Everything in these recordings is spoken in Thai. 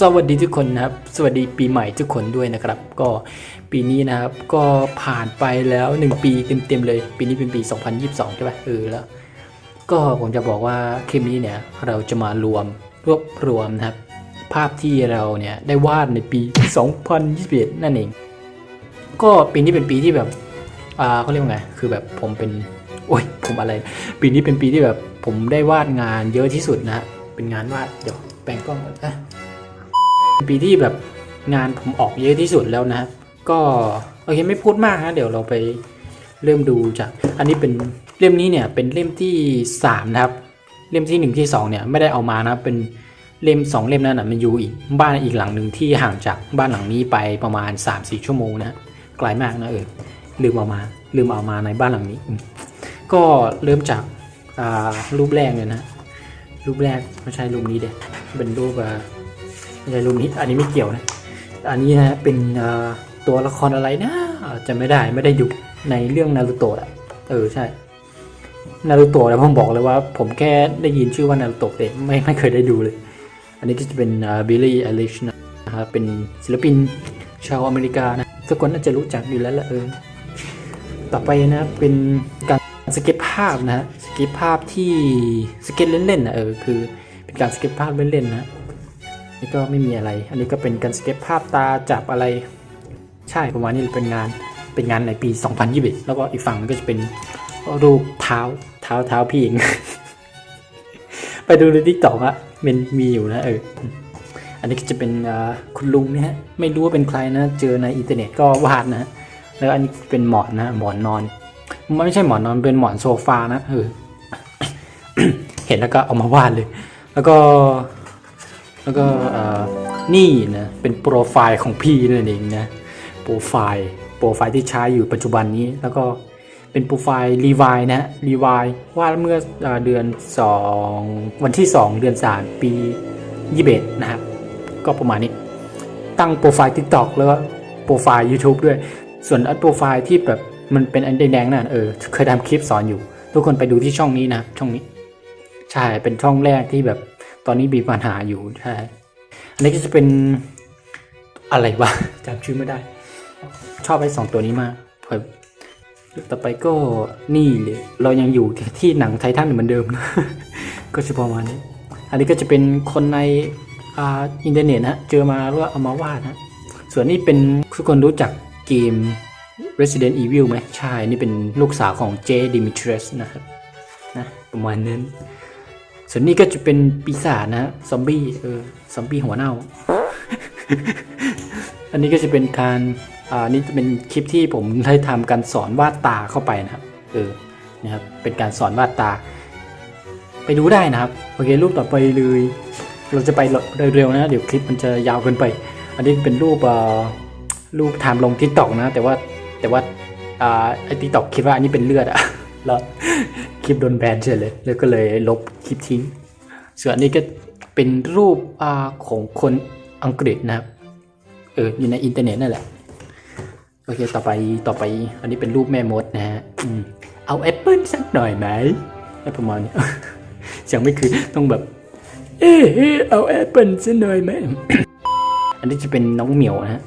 สวัสดีทุกคนนะครับ สวัสดีปีใหม่ทุกคนด้วยนะครับ ก็ปีนี้นะครับก็ผ่านไปแล้ว 1 ปีเต็มๆเลย ปีนี้เป็นปี 2022 ใช่ป่ะเออแล้ว ก็ผมจะบอกว่าคลิปนี้เนี่ยเราจะมารวมรวบรวมนะครับ ภาพที่เราเนี่ยได้วาดในปี 2021 นั่นเอง ก็ปีนี้เป็นปีที่แบบอ่าเขาเรียกว่าไงคือแบบผมเป็นโอ้ยผมอะไร ปีนี้เป็นปีที่แบบผมได้วาดงานเยอะที่สุดนะฮะเป็นงานวาดเดี๋ยว แปลงกล้องนะเป็นปีที่แบบงานผมออกเยอะที่สุดแล้วนะ ก็โอเคไม่พูดมากนะเดี๋ยวเราไปเริ่มดูจาก อันนี้เป็นเล่มนี้เนี่ยเป็นเล่มที่สามนะครับ เล่มที่หนึ่งที่สองเนี่ยไม่ได้เอามานะเป็นเล่มสองเล่มนั้นนะมันอยู่อีกบ้านอีกหลังหนึ่งที่ห่างจากบ้านหลังนี้ไปประมาณ 3-4 ชั่วโมงนะไกลมากนะเออลืมเอามาลืมเอามาในบ้านหลังนี้ ก็เริ่มจากรูปแรกเลยนะ รูปแรกไม่ใช่รูปนี้เด็เป็นรูปอ่าไม่ใช่รูปนี้ อันนี้ไม่เกี่ยวนะ อันนี้นะเป็นตัวละครอะไรนะจะไม่ได้ไม่ได้อยู่ในเรื่องนารูโตะอะเออใช่นารูโตะแล้วผมบอกเลยว่า ผมแค่ได้ยินชื่อว่านารูโตะแต่ไม่ไม่เคยได้ดูเลย อันนี้ก็จะเป็นบิลลี่อลิชนะครับเป็นศิลปินชาวอเมริกานะทุกคนน่าจะรู้จักอยู่แล้วละเออต่อไปนะเป็นการ สเก็ตภาพนะฮะสเก็ตภาพที่สเก็ตเล่นๆนะเออคือเป็นการสเก็ตภาพเล่นๆนะนี่ก็ไม่มีอะไร อันนี้ก็เป็นการสเก็ตภาพตาจับอะไร ใช่ประมาณนี้เป็นงานเป็นงานในปี 2021 แล้วก็อีกฝั่งก็จะเป็นรูปเท้าเท้าเท้าพี่เองไปดูในทิกตอกอะมันมีอยู่นะเอออันนี้ก็จะเป็นคุณลุงนะฮะไม่รู้ว่าเป็นใครนะ เจอในอินเทอร์เน็ตก็วาดนะแล้วอันนี้เป็นหมอนนะหมอนนอน มันไม่ใช่หมอนนอนเป็นหมอนโซฟานะเออเห็นแล้วก็เอามาวาดเลย แล้วก็ แล้วก็นี่นะเป็นโปรไฟล์ของพี่นั่นเองนะโปรไฟล์โปรไฟล์ที่ใช้อยู่ปัจจุบันนี้ แล้วก็เป็นโปรไฟล์รีวายนะรีวายวาดเมื่ออเดือน 2 วันที่ 2 เดือน3ปี21นะครับ ก็ประมาณนี้ ตั้งโปรไฟล์ TikTok แล้วก็โปรไฟล์ YouTube ด้วย ส่วนอันโปรไฟล์ที่แบบ มันเป็นอันแดงๆนั่นเออเคยทำคลิปสอนอยู่ ทุกคนไปดูที่ช่องนี้นะช่องนี้ ใช่เป็นช่องแรกที่แบบตอนนี้มีปัญหาอยู่ใช่อันนี้ก็จะเป็นอะไรวะจำชื่อไม่ได้ ชอบไอ้สองตัวนี้มากเพิ่มต่อไปก็นี่เลยเรายังอยู่ที่ทหนังไททันเหมือนเดิมนะก็จะประมาณนี้ อันนี้ก็จะเป็นคนในอินเทอร์เน็ตนะฮะเจอมาแล้วเอามาวาดนะส่วนนี้เป็นทุกคนรู้จักเกม Resident Evil ไหมใช่ นี่เป็นลูกสาวของเจดิมิทรสนะครับนะประมาณนั้น ส่วนนี้ก็จะเป็นปีศาจนะซอมบี้เออซอมบี้หัวเน่า อันนี้ก็จะเป็นการอ่านี่จะเป็นคลิปที่ผมได้ทำการสอนวาดตาเข้าไปนะครับเออนะครับเป็นการสอนวาดตา ไปดูได้นะครับโอเครูปต่อไปเลย เราจะไปเร็วๆนะเดี๋ยวคลิปมันจะยาวเกินไป อันนี้เป็นรูปอ่อรูปทำลงทิกตอกนะ แต่ว่า แต่ว่าไอ้ทิกตอกคิดว่าอันนี้เป็นเลือดอะแล้วคลิปโดนแบนเฉยเลยแล้วก็เลยลบคลิปทิ้ง ส่วนอันนี้ก็เป็นรูปอของคนอังกฤษนะครับ เอออยู่ในอินเทอร์เน็ตนั่นแหละ โอเค ต่อไปต่อไป อันนี้เป็นรูปแม่มดนะฮะเอาแอปเปิลสักหน่อยไหมอะไรประมาณนี้เสียงไม่คือต้องแบบ เอ๊ะเอ๊ะเอาแอปเปิลสักหน่อยไหม อันนี้จะเป็นน้องเหมียวนะฮะ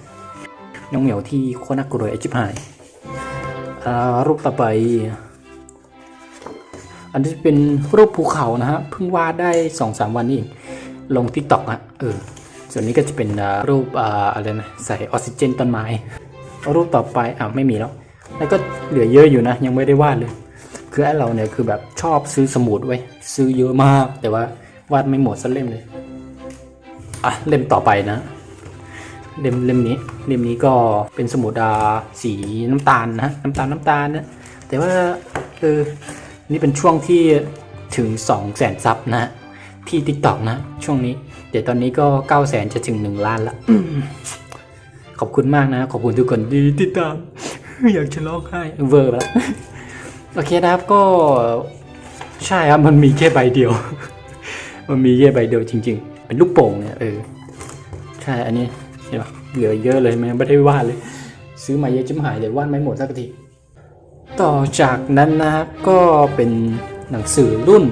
น้องเหมียวที่โคตรน่ากลัวไอจิบหายรูปต่อไป อันนี้จะเป็นรูปภูเขานะฮะเพิ่งวาดได้สองสามวันนี้ลงทิกตอกอะเออส่วนนี้ก็จะเป็นรูปออะไรนะใส่ออกซิเจนต้นไม้ รูปต่อไปอะไม่มีแล้ว แล้วก็เหลือเยอะอยู่นะ ยังไม่ได้วาดเลย คือไอ้เราเนี่ยคือแบบชอบซื้อสมุดไว้ ซื้อเยอะมาก แต่ว่าวาดไม่หมดสักเล่มเลยอะเล่มต่อไปนะ เล่มเล่มนี้เล่มนี้ก็เป็นสมุดสีน้ำตาลนะน้ำตาลน้ำตาลนะแต่ว่าเออนี่เป็นช่วงที่ถึง 2 0 0แสนซับนะที่ TikTok นะ ช่วงนี้ เดี๋ยวตอนนี้ก็ 9 0 0แสนจะถึง 1 ล้านละขอบคุณมากนะ ขอบคุณทุกคนที่ติดตาม อยากจะร้องไห้เวอร์แล้วโอเคนะครับก็ใช่ครับมันมีแค่ใบเดียว มันมีแค่ใบเดียวจริง ๆ เป็นลูกโป่งเนี่ยเออใช่อันนี้ เหลือเยอะเลยไม่ไม่ได้วาดเลย ซื้อมาเยอะจิ้มหายเลยวาดไม่หมดสักทีต่อจากนั้นนะครับก็เป็นหนังสือรุ่น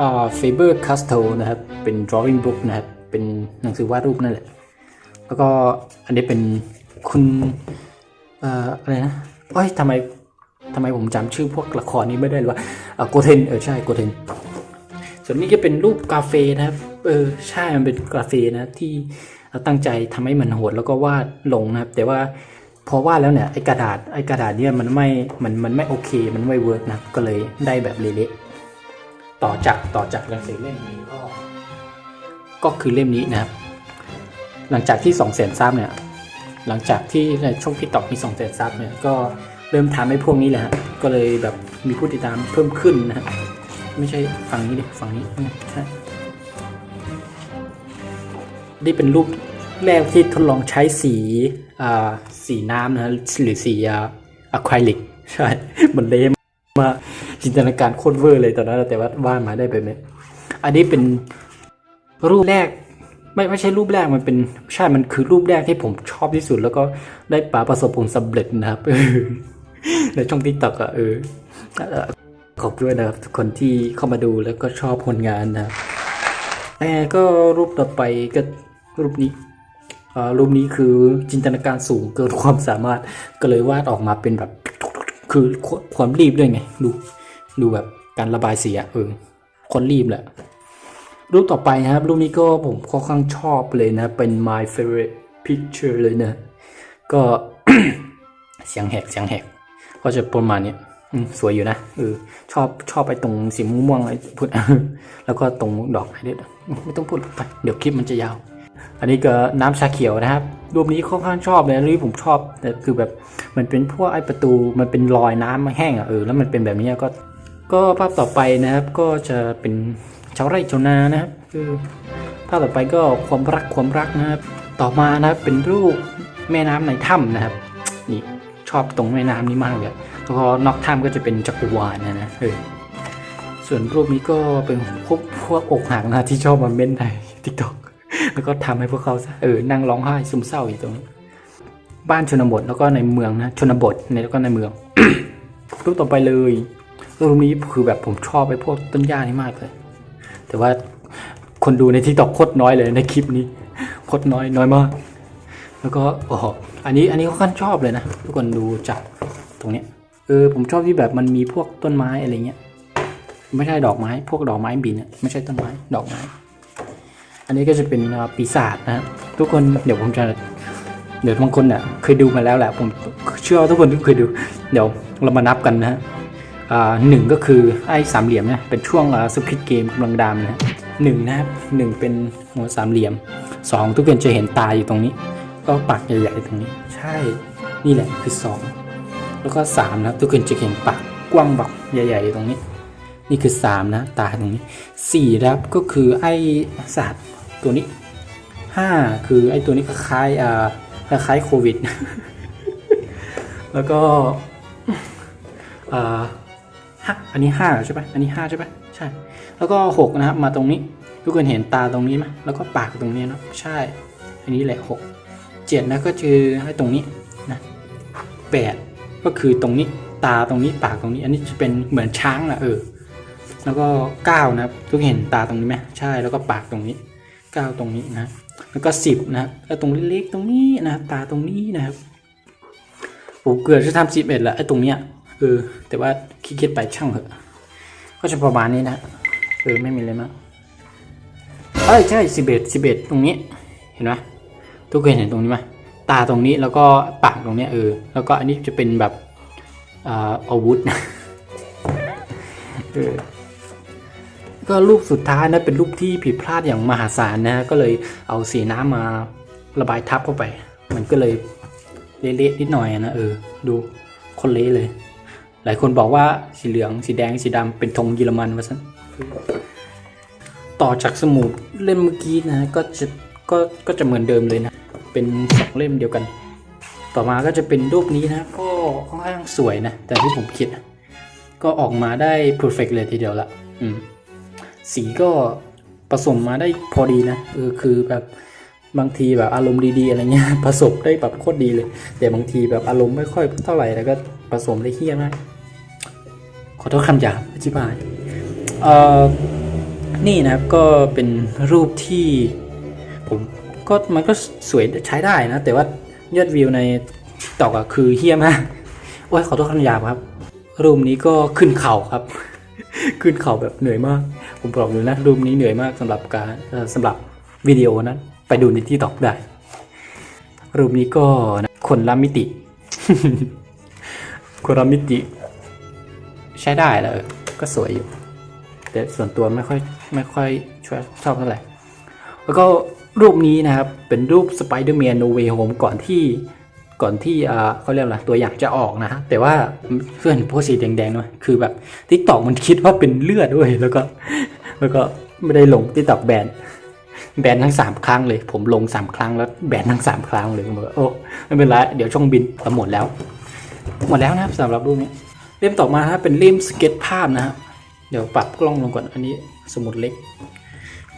อ่า Faber Castell นะครับ เป็น drawing book นะครับ เป็นหนังสือวาดรูปนั่นแหละ แล้วก็อันนี้เป็นคุณเอ่ออะไรนะเอ้ยทำไมทำไมผมจำชื่อพวกละครนี้ไม่ได้เลยวะอะโกเทน เออ ใช่โกเทน ส่วนนี้ก็เป็นรูปกาเฟนะครับ เออ ใช่ มันเป็นกาเฟนะที่ เราตั้งใจทำให้มันโหดแล้วก็วาดลงนะครับ แต่ว่าพอวาดแล้วเนี่ยไอกระดาษไอ้กระดาษเนี่ยมันไม่มันมันไม่โอเค มันไม่เวิร์กนะก็เลยได้แบบเละๆต่อจากต่อจากหนังสือเล่มนี้ก็ก็คือเล่มนี้นะครับ หลังจากที่สองแสนซับเนี่ยหลังจากที่ในช่วงที่ตอกมีสองแสนซับเนี่ยก็เริ่มทำให้พวกนี้แหละฮะก็เลยแบบมีผู้ติดตามเพิ่มขึ้นนะฮะไม่ใช่ฝั่งนี้ดิฝั่งนี้ใช่ นี่เป็นรูปแรกที่ทดลองใช้สีสีน้ำนะฮะหรือสีอะคริลิกใช่มันเละมาจินตนาการโคตรเวอร์เลยตอนนั้นแต่ว่าวาดมาได้แบบนี้อันนี้เป็นรูปแรกไม่ไม่ใช่รูปแรกมันเป็นใช่มันคือรูปแรกที่ผมชอบที่สุด แล้วก็ได้ป๋าประสบผลสำเร็จนะครับในช่องทิกตอกอะเออขอบด้วยนะครับทุกคนที่เข้ามาดูแล้วก็ชอบผลงานนะครับแต่ก็รูปต่อไปก็ รูปนี้อ่ารูปนี้คือจินตนาการสูงเกินความสามารถก็เลยวาดออกมาเป็นแบบ คือความรีบด้วยไง ดู ดูแบบการระบายสีอะเออคนรีบแหละ รูปต่อไปนะครับ รูปนี้ก็ผมค่อนข้างชอบเลยนะ เป็น my favorite picture เลยนะ ก็เสียงแหกเสียงแหกก็จะประมาณเนี้ยสวยอยู่นะเออชอบชอบไปตรงสีม่วงๆไอ้พูดแล้วก็ตรงดอกไม้ด้วยไม่ต้องพูดไปเดี๋ยวคลิปมันจะยาว อันนี้ก็น้ำชาเขียวนะครับ รูปนี้ค่อนข้างชอบเลยรูปผมชอบแต่คือแบบมันเป็นพวกไอ้ประตูมันเป็นรอยน้ำมาแห้งอะเออแล้วมันเป็นแบบนี้ก็ ก็ภาพต่อไปนะครับก็จะเป็นชาวไร่ชาวนานะครับ คือภาพต่อไปก็ความรักความรักนะครับ ต่อมานะครับเป็นรูปแม่น้ำในถ้ำนะครับนี่ชอบตรงแม่น้ำนี้มากเลยแล้วก็นอกถ้ำก็จะเป็นจักรวาลนะนะเออส่วนรูปนี้ก็เป็นพวกพวกอกหักนะที่ชอบมาเม้นในทิกตอก แล้วก็ทำให้พวกเขาเออนั่งร้องไห้ซึมเศร้าอยู่ตรงนี้บ้านชนบทแล้วก็ในเมืองนะชนบทในแล้วก็ในเมืองรูปต่อไปเลยรูปนี้คือแบบผมชอบไปพวกต้นหญ้านี่มากเลย แต่ว่าคนดูในทิกตอกโคตรน้อยเลยในคลิปนี้โคตรน้อยน้อยมาก แล้วก็อ้โหอันนี้อันนี้เขาค่อนชอบเลยนะทุกคนดูจากตรงเนี้ยเออผมชอบที่แบบมันมีพวกต้นไม้อะไรเงี้ยไม่ใช่ดอกไม้ พวกดอกไม้บินอะไม่ใช่ต้นไม้ดอกไม้ อันนี้ก็จะเป็นปีศาจนะทุกคนเดี๋ยวผมจะเดี๋ยวบางคนเนี่ยเคยดูมาแล้วแหละผมเชื่อว่าทุกคนเคยดู เดี๋ยวเรามานับกันนะฮะหนึ่งก็คือไอ้สามเหลี่ยมเนี่ยเป็นช่วงสคริตเกมกำลังดำนะฮะหนึ่งนะครับหนึ่งเป็นหัวสามเหลี่ยมสองทุกคนจะเห็นตาอยู่ตรงนี้ ก็ปากใหญ่ๆตรงนี้ ใช่นี่แหละคือสองแล้วก็สามนะครับทุกคนจะเห็นปากกว้างบักใหญ่ๆตรงนี้ นี่คือสามนะ ตาตรงนี้สี่นะครับก็คือไอ้สัตว์ตัวนี้ห้าคือไอ้ตัวนี้คล้ายอ่าคล้ายโควิด แล้วก็อ่าห้าอันนี้ห้าใช่ปะอันนี้ห้าใช่ปะใช่ แล้วก็หกนะครับ มาตรงนี้ทุกคนเห็นตาตรงนี้ไหมแล้วก็ปากตรงนี้เนาะใช่ อันนี้แหละหกเจ็ดนะก็คือให้ตรงนี้นะแปดก็คือตรงนี้ตาตรงนี้ปากตรงนี้ อันนี้จะเป็นเหมือนช้างนะเออ แล้วก็เก้านะครับ ทุกคนเห็นตาตรงนี้ไหมใช่แล้วก็ปากตรงนี้เก้าตรงนี้นะแล้วก็สิบนะแล้วตรงเล็กๆตรงนี้นะตาตรงนี้นะครับผมเกือบจะทำสิบเอ็ดแล้วไอ้ตรงเนี้ยเออแต่ว่าขี้เกียจไปช่างเถอะก็จะประมาณนี้นะเออไม่มีอะไรมากเอ้ยใช่สิบเอ็ดสิบเอ็ดตรงนี้เห็นไหมทุกคนเห็นตรงนี้ไหมตาตรงนี้แล้วก็ปากตรงเนี้ยเออแล้วก็อันนี้จะเป็นแบบอ่าอาวุธเออ ก็รูปสุดท้ายนะเป็นรูปที่ผิดพลาดอย่างมหาศาลนะก็เลยเอาสีน้ำมาระบายทับเข้าไป มันก็เลยเละๆนิดหน่อยนะเออ ดูคนเละเลย หลายคนบอกว่าสีเหลืองสีแดงสีดำเป็นธงเยอรมันว่าซั่นต่อจากสมุดเล่มเมื่อกี้นะก็จะก็ก็จะเหมือนเดิมเลยนะ เป็นสองเล่มเดียวกัน ต่อมาก็จะเป็นรูปนี้นะ ก็ค่อนข้างสวยนะ แต่ที่ผมคิด ก็ออกมาได้ perfect เลยทีเดียวละอืม สีก็ผสมมาได้พอดีนะเออคือแบบบางทีแบบอารมณ์ดีๆอะไรเงี้ยผสมได้แบบโคตรดีเลย แต่บางทีแบบอารมณ์ไม่ค่อยเท่าไหร่แล้วก็ผสมได้เฮี้ยมากขอโทษคำหยาบอธิบายเอ่อนี่นะครับก็เป็นรูปที่ผมก็มันก็สวยใช้ได้นะ แต่ว่ายอดวิวในตอกอะคือเฮี้ยมากโอ้ยขอโทษคำหยาบครับ รูปนี้ก็ขึ้นเข่าครับ ขึ้นเขาแบบเหนื่อยมาก ผมบอกเลยนะรูปนี้เหนื่อยมากสำหรับการเอ่อสำหรับวิดีโอนั้น ไปดูในที่ตอกได้ รูปนี้ก็นะคนละมิติ คนละมิติ ใช้ได้แล้วก็สวยอยู่ แต่ส่วนตัวไม่ค่อยไม่ค่อยชอบชอบเท่าไหร่ แล้วก็รูปนี้นะครับ เป็นรูปสไปเดอร์แมนโนเวโฮมก่อนที่ ก่อนที่เขาเรียกอะไรตัวอย่างจะออกนะฮะแต่ว่าเพื่อนโพสต์สีแดงๆด้วยคือแบบทิกตอกมันคิดว่าเป็นเลือดด้วยแล้วก็แล้วก็ไม่ได้ลงทิกตอกแบนแบนทั้งสามครั้งเลย ผมลงสามครั้งแล้วแบนทั้งสามครั้งเลยผมบอกโอ้ไม่เป็นไรเดี๋ยวช่องบินหมดแล้ว หมดแล้วนะครับสำหรับรูปนี้เล่มต่อมานะเป็นเล่มสเก็ตภาพนะครับเดี๋ยวปรับกล้องลงก่อนอันนี้สมุดเล็ก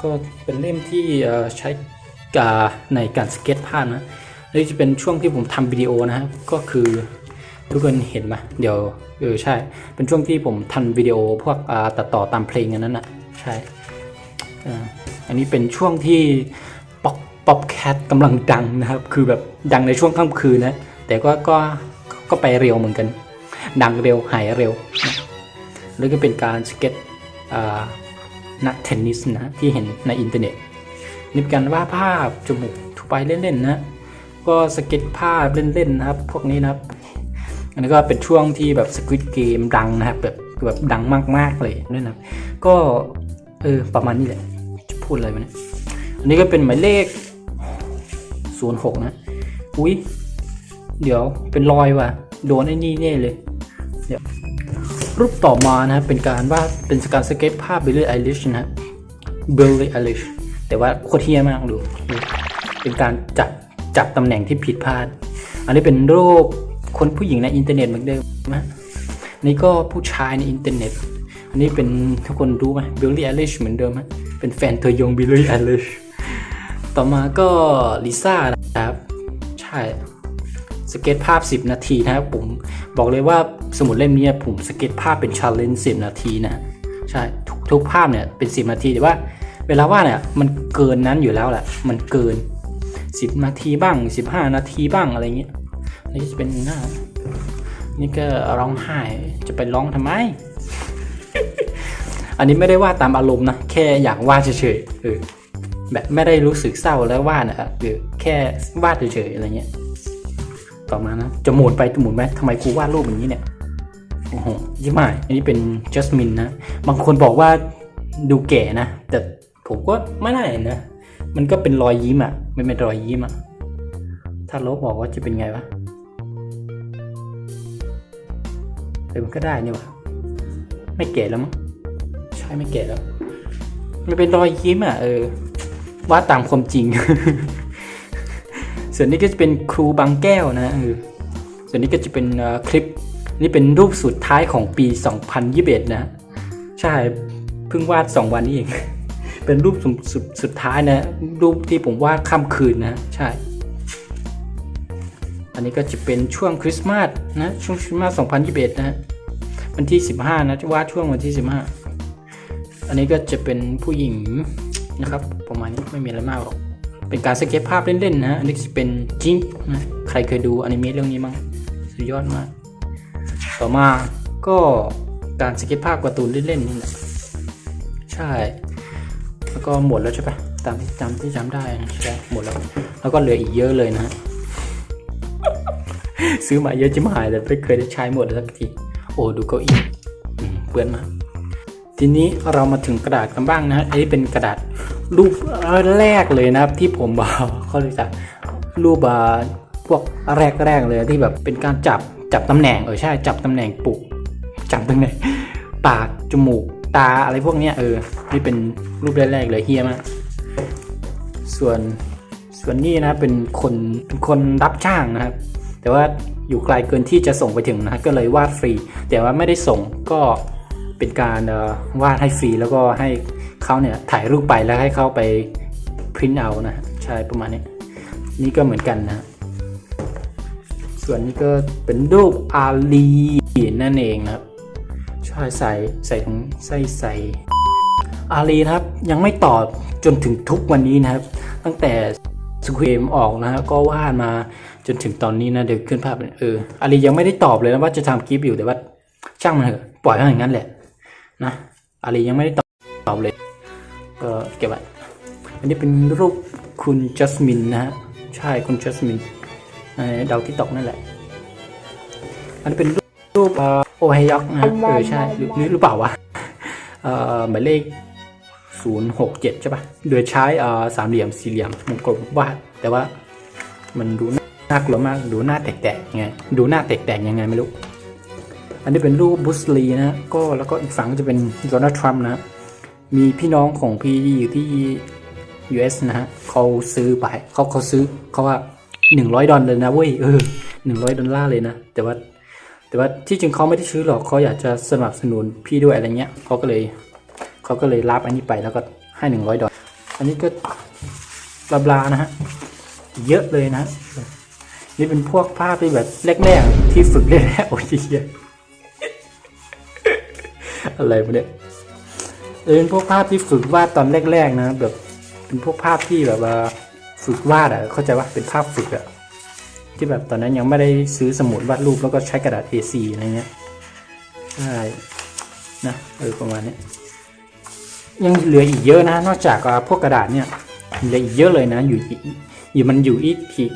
ก็เป็นเล่มที่ใช้กาในการสเก็ตภาพนะ นี่จะเป็นช่วงที่ผมทำวิดีโอนะครับก็คือทุกคนเห็นไหมเดี๋ยวเออใช่ เป็นช่วงที่ผมทำวิดีโอพวกตัดต่อตามเพลงอันนั้นนะใช่อันนี้เป็นช่วงที่ป๊อปป๊อปแคทกำลังดังนะครับ คือแบบดังในช่วงค่ำคืนนะ แต่ก็ก็ก็ไปเร็วเหมือนกัน ดังเร็วหายเร็วนะแล้วก็เป็นการสเก็ตนักเทนนิสนะที่เห็นในอินเทอร์เน็ตนี่เป็นการวาดภาพจมูกทั่วไปเล่นๆนะ ก็สเก็ตภาพเล่นๆนะครับ พวกนี้นะครับ อันนี้ก็เป็นช่วงที่แบบสควิตเกมดังนะครับแบบแบบดังมากๆเลยด้วยนะก็เออประมาณนี้แหละจะพูดอะไรวะเนี่ยอันนี้ก็เป็นหมายเลข 06 นะ อุ้ยเดี๋ยวเป็นรอยว่ะ โดนไอ้นี่แน่เลยเดี๋ยวรูปต่อมานะครับเป็นการวาดเป็นการสเก็ตภาพ Billie Eilish นะฮะ Billie Eilish แต่ว่าโคตรเฮี้ยมากดูดูเป็นการจับ จับตำแหน่งที่ผิดพลาด อันนี้เป็นโรูปคนผู้หญิงในอินเทอร์เน็ตเหมือนเดิมนะนี่ก็ผู้ชายในอินเทอร์เน็ต อันนี้เป็นทุกคนรู้ไหม Billie Eilish เหมือนเดิมไหมเป็นแฟนตัวยง Billie Eilish ต่อมาก็ลิซ่านะครับ ใช่ สเก็ตภาพ 10 นาทีนะครับผมบอกเลยว่าสมุดเล่มนี้ผมสเก็ตภาพเป็นชาเลนจ์10นาทีนะ ใช่ทุกทุกภาพเนี่ยเป็น 10 นาทีแต่ว่า เวลาว่าเนี่ยมันเกินนั้นอยู่แล้วแหละมันเกิน 10 นาทีบ้าง 15 นาทีบ้างอะไรเงี้ยนี่จะเป็นหน้า นี่ก็ร้องไห้จะไปร้องทำไม อันนี้ไม่ได้ว่าตามอารมณ์นะ แค่อยากวาดเฉยๆเออแบบไม่ได้รู้สึกเศร้าแล้ววาดนะหรือแค่วาดเฉยๆอะไรเงี้ย ต่อมานะจะหมุนไปจะหมุนไหมทำไมกูวาดรูปอย่างนี้เนี่ยโอ้โหยิ้มหายอันนี้เป็นจัสมินนะ บางคนบอกว่าดูแก่นะ แต่ผมก็ไม่ได้นะ มันก็เป็นรอยยิ้มอะไม่เป็นรอยยิ้มอะถ้าลบบอกว่าจะเป็นไงวะเออมันก็ได้นี่วะไม่แก่แล้วมั้งใช่ไม่แก่แล้ว มันเป็นรอยยิ้มอะเออวาดตามความจริง ส่วนนี้ก็จะเป็นครูบางแก้วนะเออส่วนนี้ก็จะเป็นคลิปนี่เป็นรูปสุดท้ายของปี 2021 นะ ใช่เพิ่งวาด 2 วันนี้เอง เป็นรูปสุดสุดสุดท้ายนะ รูปที่ผมวาดค่ำคืนนะ ใช่ อันนี้ก็จะเป็นช่วงคริสต์มาสนะ ช่วงคริสต์มาส 2021 นะฮะวันที่ 15นะจะวาดช่วงวันที่ 15 อันนี้ก็จะเป็นผู้หญิงนะครับ ประมาณนี้ไม่มีอะไรมากหรอก เป็นการสเก็ตภาพเล่นๆนะ อันนี้จะเป็นจิงนะใครเคยดูอนิเมะเรื่องนี้มั้งสุดยอดมาก ต่อมาก็การสเก็ตภาพการ์ตูนเล่นๆนี่แหละใช่ ก็หมดแล้วใช่ปะตามที่จำที่จำได้นะใช่หมดแล้ว แล้วก็เหลืออีกเยอะเลยนะฮะซื้อมาเยอะจิ๋มหายแต่ไม่เคยได้ใช้หมดเลยสักที โอ้ดูเก้าอี้อืมเปื้อนมาทีนี้เรามาถึงกระดาษกันบ้างนะฮะอันนี้เป็นกระดาษรูปแรกเลยนะครับ ที่ผมบอกเขาเรียกจะรูปอ่าพวกแรกๆเลยที่แบบเป็นการจับจับตำแหน่งเออใช่จับตำแหน่งปุกจับตำแหน่งปากจมูก ตาอะไรพวกเนี้ยเออ นี่เป็นรูปแรกๆเลยเฮียมากส่วนส่วนนี้นะเป็นคนเป็นคนรับจ้างนะครับ แต่ว่าอยู่ไกลเกินที่จะส่งไปถึงนะก็เลยวาดฟรี แต่ว่าไม่ได้ส่งก็เป็นการออวาดให้ฟรีแล้วก็ให้เขาเนี่ยถ่ายรูปไปแล้วให้เขาไปพิมพ์เอานะฮะใช่ประมาณนี้ นี่ก็เหมือนกันนะ ส่วนนี้ก็เป็นรูปอาลีนั่นเองนะครับ ใช่ใส่ใส่ถุงใส่ใส่อาลีนะครับยังไม่ตอบจนถึงทุกวันนี้นะครับ ตั้งแต่สควีมออกนะฮะก็วาดมาจนถึงตอนนี้นะเดี๋ยวขึ้นภาพเอออาลียังไม่ได้ตอบเลยนะว่าจะทำคลิปอยู่แต่ว่าช่างมันเถอะปล่อยให้อย่างนั้นแหละนะอาลียังไม่ได้ตอบตอบเลยก็เก็บไว้อันนี้เป็นรูปคุณจัสมินนะฮะใช่คุณจัสมินในดาวที่ตกนั่นแหละอันนี้เป็นรูปรูปเอ่อ โอไฮยอกนะฮะเออใช่หรือหรือเปล่าวะเอ่อหมายเลข 067 ใช่ปะโดยใช้เอ่อสามเหลี่ยมสี่เหลี่ยมวงกลมวาด แต่ว่ามันดูน่ากลัวมาก ดูหน้าแตกๆยังไงดูหน้าแตกๆยังไงไม่รู้ อันนี้เป็นรูปบุสลีนะฮะก็แล้วก็อีกฝั่งก็จะเป็นโดนัลด์ทรัมป์นะฮะมีพี่น้องของพี่อยู่ที่ US นะฮะเขาซื้อไปเขาเขาซื้อเขาว่า 100 ดอลเลยนะเว้ยเออ100 ดอลลาร์เลยนะ แต่ว่า แต่ว่าที่จริงเขาไม่ได้ซื้อหรอกเขาอยากจะสนับสนุนพี่ด้วยอะไรเงี้ยเขาก็เลยเขาก็เลยรับอันนี้ไปแล้วก็ให้หนึ่งร้อยดอลอันนี้ก็บลาบลานะฮะเยอะเลยนะ นี่เป็นพวกภาพที่แบบแรกๆที่ฝึกแรกๆโอ้ยเหี้ยอะไรวะเนี่ยเออเป็นพวกภาพที่ฝึกวาดตอนแรกๆนะแบบเป็นพวกภาพที่แบบว่าฝึกวาดอะเข้าใจว่าเป็นภาพฝึกอะ ที่แบบตอนนั้นยังไม่ได้ซื้อสมุดวาดรูปแล้วก็ใช้กระดาษ A4 อะไรเงี้ยใช่นะเออประมาณนี้ยังเหลืออีกเยอะนะ นอกจากพวกกระดาษเนี่ยเหลืออีกเยอะเลยนะ อยู่อยู่มันอยู่อีกที่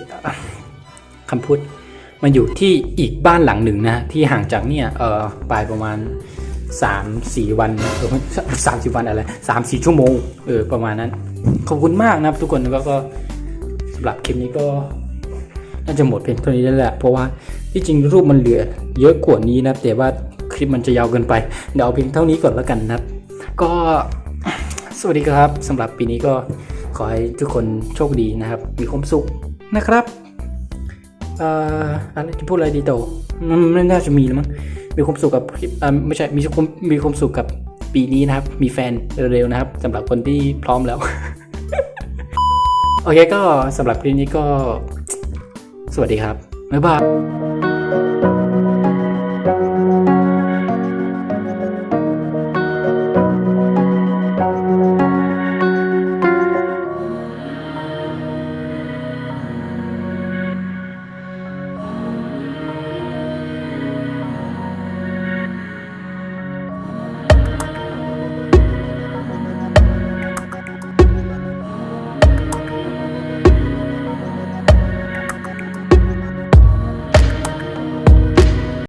คำพูดมันอยู่ที่อีกบ้านหลังหนึ่งนะที่ห่างจากเนี่ยเออไปประมาณสามสี่วันนะเออสามสี่วันอะไรสามสี่ชั่วโมงเออประมาณนั้น ขอบคุณมากนะครับทุกคนแล้วก็สำหรับคลิปนี้ก็ น่าจะหมดเพียงเท่านี้แล้วแหละ เพราะว่าที่จริงรูปมันเหลือ เยอะกว่านี้นะแต่ว่าคลิปมันจะยาวเกินไป เดี๋ยวเอาเพียงเท่านี้ก่อนแล้วกันนะ ก็สวัสดีครับสำหรับปีนี้ก็ขอให้ทุกคนโชคดีนะครับ มีความสุขนะครับเอ่ออะไรจะพูดอะไรดีโตมันไม่น่าจะมีแล้วมั้งมีความสุขกับเอ่อไม่ใช่มีความมีความสุขกับปีนี้นะครับ มีแฟนเร็วๆนะครับสำหรับคนที่พร้อมแล้ว โอเคก็สำหรับคลิปนี้ก็ สวัสดีครับ บ๊ายบาย